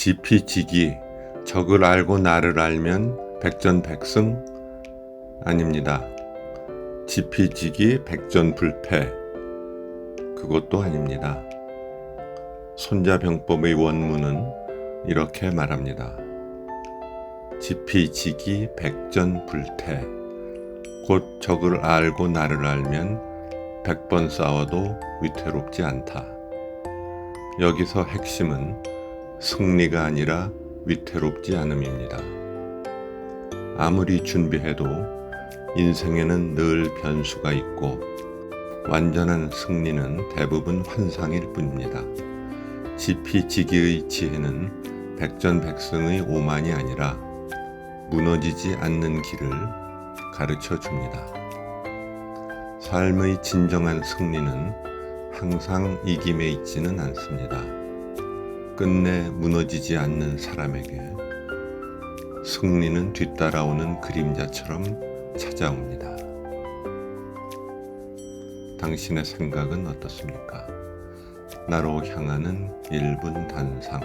지피지기 적을 알고 나를 알면 백전백승 아닙니다. 지피지기 백전불패 그것도 아닙니다. 손자병법의 원문은 이렇게 말합니다. 지피지기 백전불태 곧 적을 알고 나를 알면 백번 싸워도 위태롭지 않다. 여기서 핵심은 승리가 아니라 위태롭지 않음입니다. 아무리 준비해도 인생에는 늘 변수가 있고 완전한 승리는 대부분 환상일 뿐입니다. 지피지기의 지혜는 백전백승의 오만이 아니라 무너지지 않는 길을 가르쳐 줍니다. 삶의 진정한 승리는 항상 이김에 있지는 않습니다. 끝내 무너지지 않는 사람에게 승리는 뒤따라오는 그림자처럼 찾아옵니다. 당신의 생각은 어떻습니까? 나로 향하는 1분 단상.